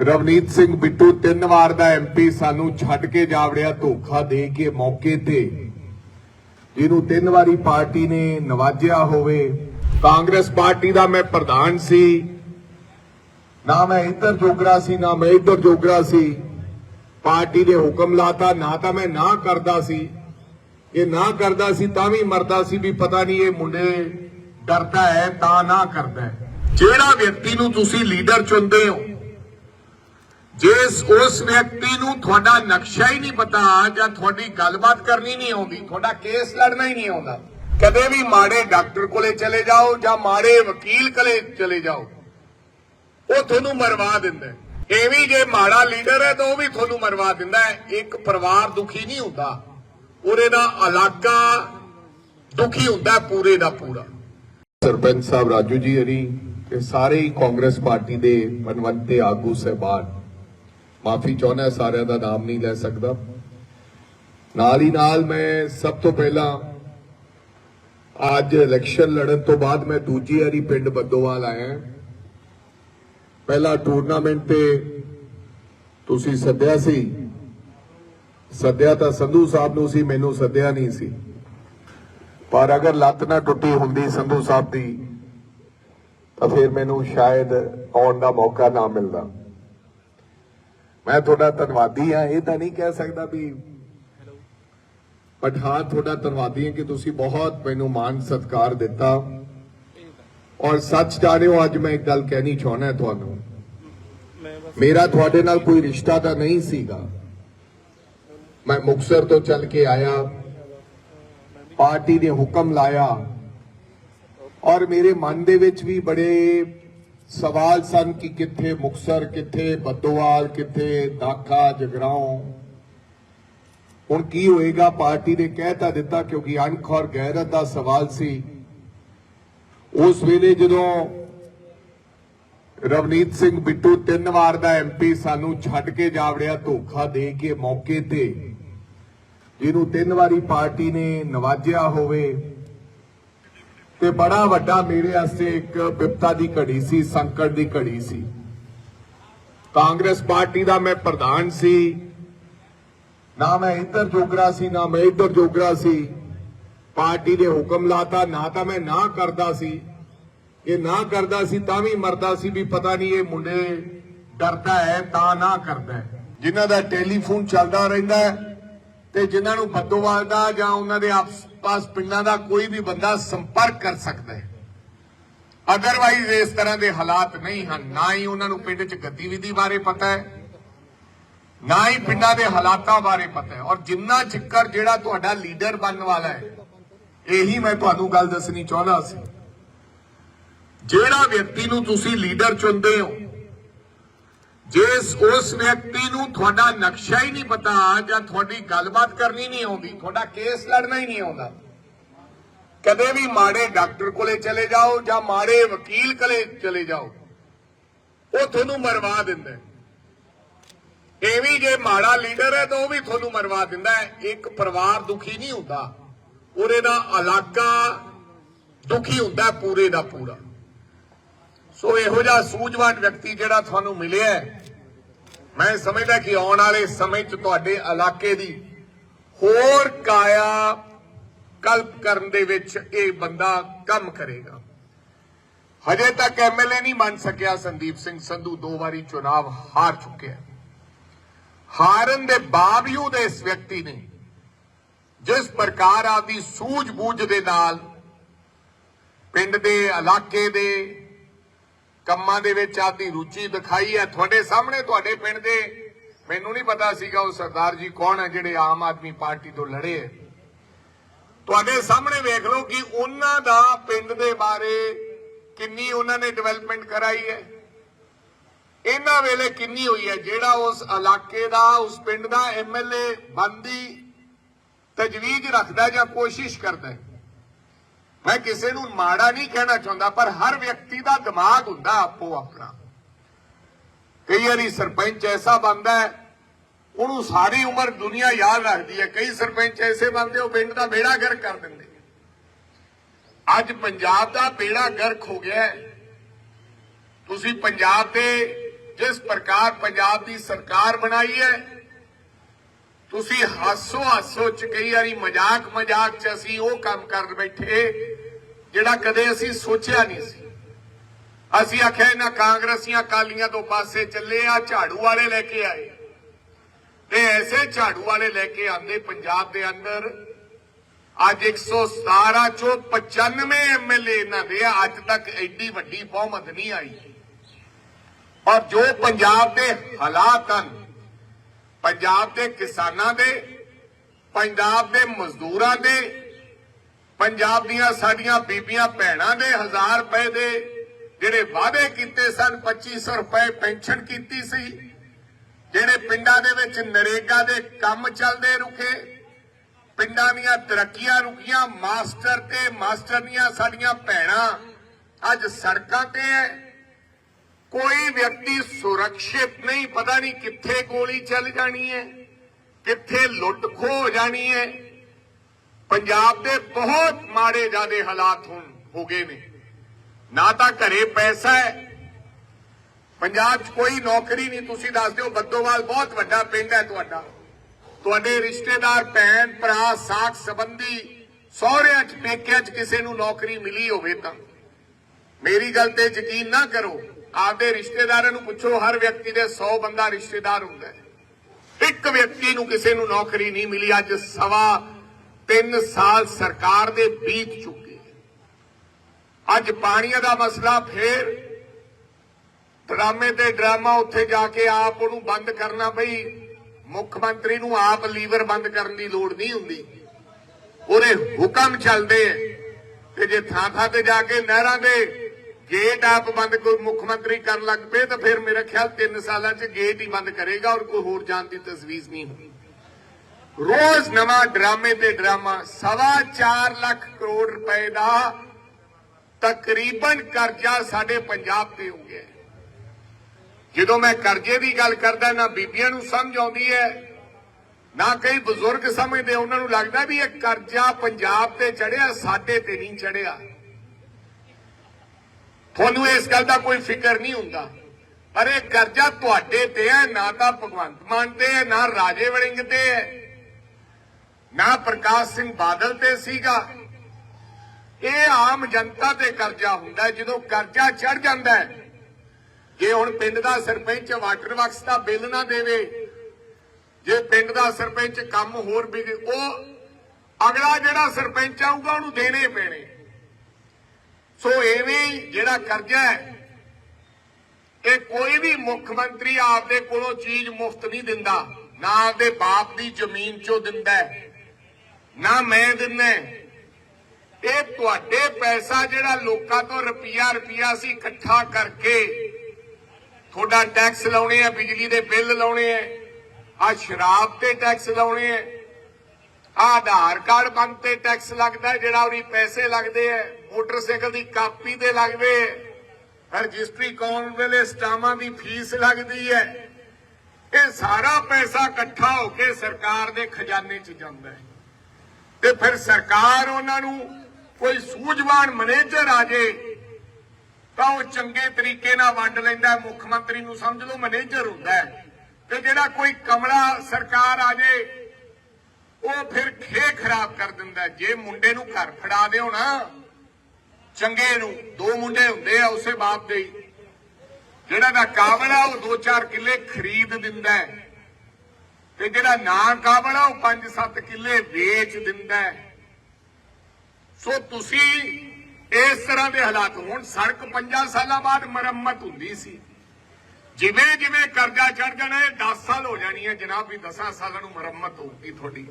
ਰਵਨੀਤ ਸਿੰਘ ਬਿੱਟੂ ਤਿੰਨ ਵਾਰ ਦਾ ਐਮਪੀ ਸਾਨੂੰ ਛੱਡ ਕੇ ਜਾਵੜਿਆ ਧੋਖਾ ਦੇ ਕੇ ਮੌਕੇ ਤੇ। ਜਿਹਨੂੰ ਤਿੰਨ ਵਾਰੀ ਪਾਰਟੀ ਨੇ ਨਵਾਜਿਆ ਹੋਵੇ। ਕਾਂਗਰਸ ਪਾਰਟੀ ਦਾ ਮੈਂ ਪ੍ਰਧਾਨ ਸੀ। ਨਾ ਮੈਂ ਇੱਧਰ ਜੋਗਰਾ ਸੀ, ਨਾ ਮੈਂ ਇੱਧਰ ਜੋਗਰਾ ਸੀ। ਪਾਰਟੀ ਦੇ ਹੁਕਮ ਲਾਤਾ, ਨਾ ਤਾਂ ਮੈਂ ਨਾ ਕਰਦਾ ਸੀ। ਇਹ ਨਾ ਕਰਦਾ ਸੀ ਤਾਂ ਵੀ ਮਰਦਾ ਸੀ ਵੀ ਪਤਾ ਨਹੀਂ ਇਹ ਮੁੰਡੇ ਡਰਦਾ ਹੈ ਤਾਂ ਨਾ ਕਰਦਾ ਜਿਹੜਾ ਵਿਅਕਤੀ ਨੂੰ ਤੁਸੀਂ ਲੀਡਰ ਚੁਣਦੇ ਹੋ ਜਿਸ ਉਸ ਵਿਅਕਤੀ ਨੂੰ ਤੁਹਾਡਾ ਨਕਸ਼ਾ ਹੀ ਨਹੀਂ ਪਤਾ ਜਾਂ ਤੁਹਾਡੀ ਗੱਲਬਾਤ ਕਰਨੀ ਨਹੀਂ ਆਉਂਦੀ, ਤੁਹਾਡਾ ਕੇਸ ਲੜਨਾ ਹੀ ਨਹੀਂ ਆਉਂਦਾ, ਕਦੇ ਵੀ ਮਾੜੇ ਡਾਕਟਰ ਕੋਲੇ ਚਲੇ ਜਾਓ ਜਾਂ ਮਾੜੇ ਵਕੀਲ ਕੋਲੇ ਚਲੇ ਜਾਓ, ਉਹ ਤੁਹਾਨੂੰ ਮਰਵਾ ਦਿੰਦਾ ਇਹ ਵੀ ਜੇ ਮਾੜਾ ਲੀਡਰ ਹੈ ਤਾਂ ਉਹ ਵੀ ਤੁਹਾਨੂੰ ਮਰਵਾ ਦਿੰਦਾ ਹੈ। ਇੱਕ ਪਰਿਵਾਰ ਦੁਖੀ ਨਹੀਂ ਹੁੰਦਾ ਉਹਦੇ ਦਾ ਇਲਾਕਾ ਦੁਖੀ ਹੁੰਦਾ ਪੂਰੇ ਦਾ ਪੂਰਾ। ਸਰਪੰਚ ਸਾਹਿਬ ਰਾਜੂ ਜੀ ਹਰੀ ਤੇ ਸਾਰੇ ਹੀ ਕਾਂਗਰਸ ਪਾਰਟੀ ਦੇ ਮਨਵੰਤੇ ਆਗੂ ਸਹਿਬਾਨ। ਮਾਫੀ ਚਾਹੁੰਦਾ, ਸਾਰਿਆਂ ਦਾ ਨਾਮ ਨਹੀਂ ਲੈ ਸਕਦਾ। ਨਾਲ ਹੀ ਨਾਲ ਮੈਂ ਸਭ ਤੋਂ ਪਹਿਲਾਂ ਅੱਜ ਇਲੈਕਸ਼ਨ ਲੜਨ ਤੋਂ ਬਾਅਦ ਮੈਂ ਦੂਜੀ ਵਾਰੀ ਪਿੰਡ ਬੱਦੋਵਾਲ ਆਇਆ। ਹਾਂ। ਪਹਿਲਾ ਟੂਰਨਾਮੈਂਟ ਤੇ ਤੁਸੀਂ ਸੱਦਿਆ ਸੀ। ਸੱਦਿਆ ਤਾਂ ਸੰਧੂ ਸਾਹਿਬ ਨੂੰ ਸੀ, ਮੈਨੂੰ ਸੱਦਿਆ ਨਹੀਂ ਸੀ। ਪਰ ਅਗਰ ਲੱਤ ਨਾ ਟੁੱਟੀ ਹੁੰਦੀ ਸੰਧੂ ਸਾਹਿਬ ਦੀ, ਤਾਂ ਫਿਰ ਮੈਨੂੰ ਸ਼ਾਇਦ ਆਉਣ ਦਾ ਮੌਕਾ ਨਾ ਮਿਲਦਾ। ਮੈਂ ਤੁਹਾਡਾ ਧੰਨਵਾਦੀ ਹਾਂ ਇਹ ਤਾਂ ਨਹੀਂ ਕਹਿ ਸਕਦਾ ਵੀ ਬਟ ਹਾਂ ਤੁਹਾਡਾ ਧੰਨਵਾਦੀ ਹਾਂ ਕਿ ਤੁਸੀਂ ਬਹੁਤ ਮੈਨੂੰ ਮਾਣ ਸਤਿਕਾਰ ਦਿੱਤਾ। ਔਰ ਸੱਚ ਜਾਣਿਓ ਅੱਜ ਮੈਂ ਇੱਕ ਗੱਲ ਕਹਿਣੀ ਚਾਹੁੰਦਾ ਤੁਹਾਨੂੰ। ਮੇਰਾ ਤੁਹਾਡੇ ਨਾਲ ਕੋਈ ਰਿਸ਼ਤਾ ਤਾਂ ਨਹੀਂ ਸੀਗਾ। ਮੈਂ ਮੁਕਸਰ ਤੋਂ ਚੱਲ ਕੇ ਆਇਆ। ਪਾਰਟੀ ਨੇ ਹੁਕਮ ਲਾਇਆ। ਔਰ ਮੇਰੇ ਮਨ ਦੇ ਵਿੱਚ ਵੀ ਬੜੇ ਸਵਾਲ ਸਨ ਕਿ ਕਿੱਥੇ ਮੁਕਸਰ, ਕਿੱਥੇ ਬੱਦੋਵਾਲ, ਕਿੱਥੇ ਦਾਖਾ ਜਗਰਾਉਂ। ਹੁਣ ਕੀ ਹੋਏਗਾ? ਪਾਰਟੀ ਨੇ ਕਹਿ ਤਾਂ ਦਿੱਤਾ ਕਿਉਂਕਿ ਅਣਖ ਔਰ ਗੈਰਤ ਦਾ ਸਵਾਲ ਸੀ। ਉਸ ਵੇਲੇ ਜਦੋਂ ਰਵਨੀਤ ਸਿੰਘ ਬਿੱਟੂ ਤਿੰਨ ਵਾਰ ਦਾ ਐਮਪੀ ਸਾਨੂੰ ਛੱਡ ਕੇ ਜਾ ਵੜਿਆ ਧੋਖਾ ਦੇ ਕੇ ਮੌਕੇ ਤੇ, ਜਿਹਨੂੰ ਤਿੰਨ ਵਾਰੀ ਪਾਰਟੀ ਨੇ ਨਵਾਜਿਆ ਹੋਵੇ ਤੇ ਬੜਾ ਵੱਡਾ ਮੇਰੇ ਵਾਸਤੇ ਇੱਕ ਵਿਪਤਾ ਦੀ ਘੜੀ ਸੀ, ਸੰਕਟ ਦੀ ਘੜੀ ਸੀ। ਕਾਂਗਰਸ ਪਾਰਟੀ ਦਾ ਮੈਂ ਪ੍ਰਧਾਨ ਸੀ। ਨਾ ਮੈਂ ਇੱਧਰ ਜੋਗਰਾ ਸੀ, ਨਾ ਮੈਂ ਇੱਧਰ ਜੋਗਰਾ ਸੀ। ਪਾਰਟੀ ਦੇ ਹੁਕਮ ਲਾਤਾ, ਨਾ ਤਾਂ ਮੈਂ ਨਾ ਕਰਦਾ ਸੀ। ਇਹ ਨਾ ਕਰਦਾ ਸੀ ਤਾਂ ਵੀ ਮਰਦਾ ਸੀ, ਵੀ ਪਤਾ ਨਹੀਂ ਇਹ ਮੁੰਡੇ ਡਰਦਾ ਹੈ, ਤਾਂ ਨਾ ਕਰਦਾ ਹੈ। ਜਿਨ੍ਹਾਂ ਦਾ ਟੈਲੀਫੋਨ ਚੱਲਦਾ ਰਹਿੰਦਾ ਤੇ ਜਿਨ੍ਹਾਂ ਨੂੰ ਬੱਦੋਵਾਲ ਦਾ ਜਾਂ ਉਹਨਾਂ ਦੇ ਆਪਸ ਆਸ-ਪਾਸ ਪਿੰਡਾਂ ਦਾ ਕੋਈ ਵੀ ਬੰਦਾ ਸੰਪਰਕ ਕਰ ਸਕਦਾ ਹੈ। ਅਦਰਵਾਈਜ਼ ਇਸ ਤਰ੍ਹਾਂ ਦੇ ਹਾਲਾਤ ਨਹੀਂ ਹਨ। ਨਾ ਹੀ ਉਹਨਾਂ ਨੂੰ ਪਿੰਡ 'ਚ ਗਤੀਵਿਧੀ ਬਾਰੇ ਪਤਾ ਹੈ, ਨਾ ਹੀ ਪਿੰਡਾਂ ਦੇ ਹਾਲਾਤਾਂ ਬਾਰੇ ਪਤਾ ਹੈ। ਔਰ ਜਿੰਨਾ ਚਿੱਕਰ ਜਿਹੜਾ ਤੁਹਾਡਾ ਲੀਡਰ ਬਣਨ ਵਾਲਾ ਹੈ, ਇਹੀ ਮੈਂ ਤੁਹਾਨੂੰ ਗੱਲ ਦੱਸਣੀ ਚਾਹੁੰਦਾ ਸੀ। ਜਿਹੜਾ ਵਿਅਕਤੀ ਨੂੰ ਤੁਸੀਂ ਲੀਡਰ ਚੁਣਦੇ ਹੋ ਜਿਸ ਉਸ ਵਿਅਕਤੀ ਨੂੰ ਤੁਹਾਡਾ ਨਕਸ਼ਾ ਹੀ ਨਹੀਂ ਪਤਾ ਜਾਂ ਤੁਹਾਡੀ ਗੱਲਬਾਤ ਕਰਨੀ ਨਹੀਂ ਆਉਂਦੀ, ਤੁਹਾਡਾ ਕੇਸ ਲੜਨਾ ਹੀ ਨਹੀਂ ਆਉਂਦਾ। ਕਦੇ ਵੀ ਮਾੜੇ ਡਾਕਟਰ ਕੋਲੇ ਚਲੇ ਜਾਓ ਜਾਂ ਮਾੜੇ ਵਕੀਲ ਕੋਲੇ ਚਲੇ ਜਾਓ, ਉਹ ਤੁਹਾਨੂੰ ਮਰਵਾ ਦਿੰਦਾ ਇਹ ਵੀ ਜੇ ਮਾੜਾ ਲੀਡਰ ਹੈ ਤਾਂ ਉਹ ਵੀ ਤੁਹਾਨੂੰ ਮਰਵਾ ਦਿੰਦਾ ਇੱਕ ਪਰਿਵਾਰ ਦੁਖੀ ਨਹੀਂ ਹੁੰਦਾ। ਉਹਦੇ ਦਾ ਇਲਾਕਾ ਦੁਖੀ ਹੁੰਦਾ, ਪੂਰੇ ਦਾ ਪੂਰਾ। ਸੋ ਇਹੋ ਜਿਹਾ ਸੂਝਵਾਨ ਵਿਅਕਤੀ ਜਿਹੜਾ ਤੁਹਾਨੂੰ ਮਿਲਿਆ ਮੈਂ ਸਮਝਦਾ ਕਿ ਆਉਣ ਵਾਲੇ ਸਮੇਂ 'ਚ ਤੁਹਾਡੇ ਇਲਾਕੇ ਦੀ ਹੋਰ ਕਾਇਆ ਕਲਪ ਕਰਨ ਦੇ ਵਿੱਚ ਇਹ ਬੰਦਾ ਕੰਮ ਕਰੇਗਾ। ਹਜੇ ਤੱਕ ਐਮਐਲਏ ਨਹੀਂ ਬਣ ਸਕਿਆ ਸੰਦੀਪ ਸਿੰਘ ਸੰਧੂ, ਦੋ ਵਾਰੀ ਚੁਣਾਵ ਹਾਰ ਚੁੱਕਿਆ ਹਾਰਨ ਦੇ ਬਾਵਜੂਦ ਇਸ ਵਿਅਕਤੀ ਨੇ ਜਿਸ ਪ੍ਰਕਾਰ ਆਪਦੀ ਸੂਝ-ਬੂਝ ਦੇ ਨਾਲ ਪਿੰਡ ਦੇ, ਇਲਾਕੇ ਦੇ ਕੰਮਾਂ ਦੇ ਵਿੱਚ ਆਪਦੀ ਰੁਚੀ ਦਿਖਾਈ ਹੈ। ਤੁਹਾਡੇ ਸਾਹਮਣੇ ਤੁਹਾਡੇ ਪਿੰਡ ਦੇ, ਮੈਨੂੰ ਨਹੀਂ ਪਤਾ ਸੀਗਾ ਉਹ ਸਰਦਾਰ ਜੀ ਕੌਣ ਹੈ, ਜਿਹੜੇ ਆਮ ਆਦਮੀ ਪਾਰਟੀ ਤੋਂ ਲੜੇ ਹੈ। ਤੁਹਾਡੇ ਸਾਹਮਣੇ ਵੇਖ ਲਓ ਕਿ ਉਹਨਾਂ ਦਾ ਪਿੰਡ ਦੇ ਬਾਰੇ ਕਿੰਨੀ ਉਹਨਾਂ ਨੇ ਡਿਵੈਲਪਮੈਂਟ ਕਰਾਈ ਹੈ। ਇਹਨਾਂ ਵੇਲੇ ਕਿੰਨੀ ਹੋਈ ਹੈ, ਜਿਹੜਾ ਉਸ ਇਲਾਕੇ ਦਾ, ਉਸ ਪਿੰਡ ਦਾ ਐਮਐਲਏ ਬੰਦੀ ਤਜਵੀਜ਼ ਰੱਖਦਾ ਜਾਂ ਕੋਸ਼ਿਸ਼ ਕਰਦਾ ਹੈ। ਮੈਂ ਕਿਸੇ ਨੂੰ ਮਾੜਾ ਨਹੀਂ ਕਹਿਣਾ ਚਾਹੁੰਦਾ, ਪਰ ਹਰ ਵਿਅਕਤੀ ਦਾ ਦਿਮਾਗ ਹੁੰਦਾ ਆਪੋ ਆਪਣਾ। ਕਈ ਵਾਰੀ ਸਰਪੰਚ ਐਸਾ ਬੰਦਾ ਹੈ, ਉਹਨੂੰ ਸਾਰੀ ਉਮਰ ਦੁਨੀਆ ਯਾਦ ਰੱਖਦੀ ਹੈ। ਕਈ ਸਰਪੰਚ ਐਸੇ ਬੰਦੇ ਉਹ ਪਿੰਡ ਦਾ ਬੇੜਾ ਗਰਕ ਕਰ ਦਿੰਦੇ ਅੱਜ ਪੰਜਾਬ ਦਾ ਬੇੜਾ ਗਰਕ ਹੋ। ਗਿਆ ਤੁਸੀਂ ਪੰਜਾਬ ਦੇ ਜਿਸ ਪ੍ਰਕਾਰ ਪੰਜਾਬ ਦੀ ਸਰਕਾਰ ਬਣਾਈ ਹੈ, ਤੁਸੀਂ ਹਾਸੋ ਹਾਸੋ ਚ ਕਈ ਵਾਰੀ ਮਜ਼ਾਕ ਮਜ਼ਾਕ ਚ ਅਸੀਂ ਉਹ ਕੰਮ ਕਰਨ ਬੈਠੇ ਜਿਹੜਾ ਕਦੇ ਅਸੀਂ ਸੋਚਿਆ ਨਹੀਂ ਸੀ। ਅਸੀਂ ਆਖਿਆ ਇਹਨਾਂ ਕਾਂਗਰਸੀਆਂ ਕਾਲੀਆਂ ਤੋਂ ਪਾਸੇ ਚੱਲੇ ਆ, ਝਾੜੂ ਵਾਲੇ ਲੈ ਕੇ ਆਏ। ਤੇ ਐਸੇ ਝਾੜੂ ਵਾਲੇ ਲੈ ਕੇ ਆਂਦੇ ਪੰਜਾਬ ਦੇ ਅੰਦਰ। ਅੱਜ 117 ਚੋਂ 95 ਐਮਐਲਏ ਇਹਨਾਂ ਦੇ ਅੱਜ ਤੱਕ ਐਡੀ ਵੱਡੀ ਬਹੁਮਤ ਨਹੀਂ ਆਈ। ਔਰ ਜੋ ਪੰਜਾਬ ਦੇ ਹਾਲਾਤ ਹਨ, ਪੰਜਾਬ ਦੇ ਕਿਸਾਨਾਂ ਦੇ, ਪੰਜਾਬ ਦੇ ਮਜ਼ਦੂਰਾਂ ਦੇ ਪੰਜਾਬ ਦੀਆਂ ਸਾਡੀਆਂ ਬੀਬੀਆਂ ਭੈਣਾਂ ਦੇ 1000 ਰੁਪਏ ਦੇ ਜਿਹੜੇ ਵਾਅਦੇ ਕੀਤੇ ਸਨ 2500 ਰੁਪਏ ਪੈਨਸ਼ਨ ਕੀਤੀ ਸੀ, ਜਿਹੜੇ ਪਿੰਡਾਂ ਦੇ ਵਿੱਚ ਨਰੇਗਾ ਦੇ ਕੰਮ ਚੱਲਦੇ ਰੁਕੇ, ਪਿੰਡਾਂ ਦੀਆਂ ਤਰੱਕੀਆਂ ਰੁਕੀਆਂ, ਮਾਸਟਰ ਤੇ ਮਾਸਟਰਨੀਆਂ ਸਾਡੀਆਂ ਭੈਣਾਂ ਅੱਜ ਸੜਕਾਂ ਤੇ ਹੈ ਕੋਈ ਵਿਅਕਤੀ ਸੁਰੱਖਿਅਤ ਨਹੀਂ, ਪਤਾ ਨਹੀਂ ਕਿੱਥੇ ਗੋਲੀ ਚੱਲ ਜਾਣੀ ਹੈ ਕਿੱਥੇ ਲੁੱਟ ਖੋ ਹੋ ਜਾਣੀ ਹੈ ਪੰਜਾਬ ਦੇ ਬਹੁਤ ਮਾੜੇ ਜਾਦੇ ਹਾਲਾਤ ਹੋ ਗਏ ਨੇ। ਨਾ ਤਾਂ ਘਰੇ ਪੈਸਾ ਹੈ। ਪੰਜਾਬ 'ਚ ਕੋਈ ਨੌਕਰੀ ਨਹੀਂ, ਤੁਸੀਂ ਦੱਸ ਦਿਓ ਬੱਦੋਵਾਲ ਬਹੁਤ ਵੱਡਾ ਪਿੰਡ ਹੈ ਤੁਹਾਡਾ। ਤੁਹਾਡੇ ਰਿਸ਼ਤੇਦਾਰ, ਭੈਣ, ਭਰਾ, ਸਾਖ ਸੰਬੰਧੀ ਸਹੁਰਿਆਂ 'ਚ, ਪੇਕਿਆਂ 'ਚ ਕਿਸੇ ਨੂੰ ਨੌਕਰੀ ਮਿਲੀ ਹੋਵੇ ਤਾਂ। ਮੇਰੀ ਗੱਲ ਤੇ ਯਕੀਨ ਨਾ ਕਰੋ, ਆਪਦੇ ਰਿਸ਼ਤੇਦਾਰਾਂ ਨੂੰ ਪੁੱਛੋ, ਹਰ ਵਿਅਕਤੀ ਦੇ 100 ਬੰਦਾ ਰਿਸ਼ਤੇਦਾਰ ਹੁੰਦਾ ਹੈ। ਇੱਕ ਵਿਅਕਤੀ ਨੂੰ ਕਿਸੇ ਨੂੰ ਨੌਕਰੀ ਨਹੀਂ ਮਿਲੀ, ਅੱਜ ਸਵਾ 3 ਸਾਲ ਸਰਕਾਰ ਦੇ ਬੀਤ ਚੁੱਕੇ ਅੱਜ ਪਾਣੀਆਂ ਦਾ ਮਸਲਾ ਫੇਰ ਡਰਾਮੇ ਤੇ ਡਰਾਮਾ ਉੱਥੇ ਜਾ ਕੇ ਆਪ ਉਹਨੂੰ ਬੰਦ ਕਰਨਾ ਪਈ ਮੁੱਖ ਮੰਤਰੀ ਨੂੰ ਆਪ ਲੀਵਰ ਬੰਦ ਕਰਨ ਦੀ ਲੋੜ ਨਹੀਂ ਹੁੰਦੀ। ਉਹਦੇ ਹੁਕਮ ਚੱਲਦੇ ਐ ਤੇ ਜੇ ਥਾਂ ਥਾਂ ਤੇ ਜਾ ਕੇ ਨਹਿਰਾਂ ਦੇ ਗੇਟ ਆਪ ਬੰਦ ਕੋਈ ਮੁੱਖ ਮੰਤਰੀ ਕਰਨ ਲੱਗ ਪਏ ਤਾਂ ਫਿਰ ਮੇਰਾ ਖਿਆਲ 3 ਸਾਲਾਂ 'ਚ ਗੇਟ ਹੀ ਬੰਦ ਕਰੇਗਾ ਔਰ ਕੋਈ ਹੋਰ ਜਾਣ ਦੀ ਤਸਵੀਜ਼ ਨਹੀਂ ਹੋਣੀ ਰੋਜ਼ ਨਵਾਂ ਡਰਾਮੇ ਤੇ ਡਰਾਮਾ, ਸਵਾ 4 ਲੱਖ ਕਰੋੜ ਰੁਪਏ ਦਾ ਤਕਰੀਬਨ ਕਰਜ਼ਾ ਸਾਡੇ ਪੰਜਾਬ ਤੇ ਹੋ ਗਿਆ ਜਦੋਂ ਮੈਂ ਕਰਜ਼ੇ ਦੀ ਗੱਲ ਕਰਦਾ, ਨਾ ਬੀਬੀਆਂ ਨੂੰ ਸਮਝ ਆਉਂਦੀ ਹੈ, ਨਾ ਕਈ ਬਜ਼ੁਰਗ ਸਮਝਦੇ, ਉਹਨਾਂ ਨੂੰ ਲੱਗਦਾ ਵੀ ਇਹ ਕਰਜ਼ਾ ਪੰਜਾਬ ਤੇ ਚੜਿਆ ਸਾਡੇ ਤੇ ਨਹੀਂ ਚੜਿਆ ਤੁਹਾਨੂੰ ਇਸ ਗੱਲ ਦਾ ਕੋਈ ਫਿਕਰ ਨਹੀਂ ਹੁੰਦਾ। ਪਰ ਇਹ ਕਰਜ਼ਾ ਤੁਹਾਡੇ ਤੇ ਹੈ, ਨਾ ਤਾਂ ਭਗਵੰਤ ਮਾਨ ਤੇ ਹੈ, ਨਾ ਰਾਜੇ ਵੜਿੰਗ ਤੇ ਹੈ। ਨਾ ਪ੍ਰਕਾਸ਼ ਸਿੰਘ ਬਾਦਲ ਤੇ ਸੀਗਾ। ਇਹ ਆਮ ਜਨਤਾ ਤੇ ਕਰਜ਼ਾ ਹੁੰਦਾ ਜਦੋਂ ਕਰਜ਼ਾ ਚੜ ਜਾਂਦਾ ਜੇ ਹੁਣ ਪਿੰਡ ਦਾ ਸਰਪੰਚ ਵਾਟਰ ਵਰਕਸ ਦਾ ਬਿੱਲ ਨਾ ਦੇਵੇ ਜੇ ਪਿੰਡ ਦਾ ਸਰਪੰਚ ਕੰਮ ਹੋਰ ਵੀ ਉਹ ਅਗਲਾ ਜਿਹੜਾ ਸਰਪੰਚ ਆਊਗਾ ਉਹਨੂੰ ਦੇਣੇ ਪੈਣੇ। ਸੋ ਐਵੇਂ ਹੀ ਜਿਹੜਾ ਕਰਜ਼ਾ ਹੈ ਇਹ ਕੋਈ ਵੀ ਮੁੱਖ ਮੰਤਰੀ ਆਪਦੇ ਕੋਲੋਂ ਚੀਜ਼ ਮੁਫਤ ਨਹੀਂ ਦਿੰਦਾ। ਨਾ ਆਪਦੇ ਬਾਪ ਦੀ ਜ਼ਮੀਨ ਚੋਂ ਦਿੰਦਾ ਹੈ, ਨਾ ਮੈਂ ਦਿੰਦਾ। ਇਹ ਤੁਹਾਡੇ ਪੈਸਾ ਜਿਹੜਾ ਲੋਕਾਂ ਤੋਂ ਰੁਪਿਆ ਰੁਪਿਆ ਸੀ ਇਕੱਠਾ ਕਰਕੇ ਤੁਹਾਡਾ ਟੈਕਸ ਲਾਉਣੇ ਆ, ਬਿਜਲੀ ਦੇ ਬਿੱਲ ਲਾਉਣੇ ਆ ਆ ਸ਼ਰਾਬ ਤੇ ਟੈਕਸ ਲਾਉਣੇ ਆ ਆ ਆਧਾਰ ਕਾਰਡ ਬੰਦ ਤੇ ਟੈਕਸ ਲੱਗਦਾ ਜਿਹੜਾ ਉਹਦੀ ਪੈਸੇ ਲੱਗਦੇ ਆ, ਮੋਟਰਸਾਈਕਲ ਦੀ ਕਾਪੀ ਤੇ ਲੱਗਦੇ ਆ। ਰਜਿਸਟਰੀ ਕੌਣ ਵੇਲੇ ਸਟਾਮਾਂ ਦੀ ਫੀਸ ਲੱਗਦੀ ਹੈ। ਇਹ ਸਾਰਾ ਪੈਸਾ ਇਕੱਠਾ ਹੋ ਕੇ ਸਰਕਾਰ ਦੇ ਖਜ਼ਾਨੇ 'ਚ ਜਾਂਦਾ ਹੈ। ਤੇ ਫਿਰ ਸਰਕਾਰ ਉਹਨਾਂ ਨੂੰ ਕੋਈ ਸੂਝਵਾਨ ਮੈਨੇਜਰ ਆ ਜੇ, ਤਾਂ ਉਹ ਚੰਗੇ ਤਰੀਕੇ ਨਾਲ ਵੰਡ ਲੈਂਦਾ ਮੁੱਖ ਮੰਤਰੀ ਨੂੰ ਸਮਝ ਲਓ ਮੈਨੇਜਰ ਹੁੰਦਾ ਤੇ ਜਿਹੜਾ ਕੋਈ ਕਮਲਾ ਸਰਕਾਰ ਆ ਜੇ, ਉਹ ਫਿਰ ਖੇ ਖਰਾਬ ਕਰ ਦਿੰਦਾ ਜੇ ਮੁੰਡੇ ਨੂੰ ਘਰ ਫੜਾ ਦਿਓ ਨਾ, ਚੰਗੇ ਨੂੰ, ਦੋ ਮੁੰਡੇ ਹੁੰਦੇ ਆ ਉਸੇ ਬਾਪ ਦੇ ਜਿਹੜਾ ਦਾ ਕਾਬਲ ਆ, ਉਹ ਦੋ ਚਾਰ ਕਿੱਲੇ ਖਰੀਦ ਦਿੰਦਾ ਹੈ। ਤੇ ਜਿਹੜਾ ਨਾ ਕਾਬਲ ਆ, ਉਹ 5-7 ਕਿੱਲੇ ਵੇਚ ਦਿੰਦਾ ਸੋ ਤੁਸੀਂ ਇਸ ਤਰ੍ਹਾਂ ਦੇ ਹਾਲਾਤ ਹੁਣ, ਸੜਕ 5 ਸਾਲਾਂ ਬਾਅਦ ਮੁਰੰਮਤ ਹੁੰਦੀ ਸੀ। ਜਿਵੇਂ ਜਿਵੇਂ ਕਰਜ਼ਾ ਚੜ ਜਾਣਾ, ਇਹ 10 ਸਾਲ ਹੋ ਜਾਣੀ ਹੈ। ਜਨਾਬ ਵੀ 10 ਸਾਲਾਂ ਨੂੰ ਮੁਰੰਮਤ ਹੋਊਗੀ ਤੁਹਾਡੀ।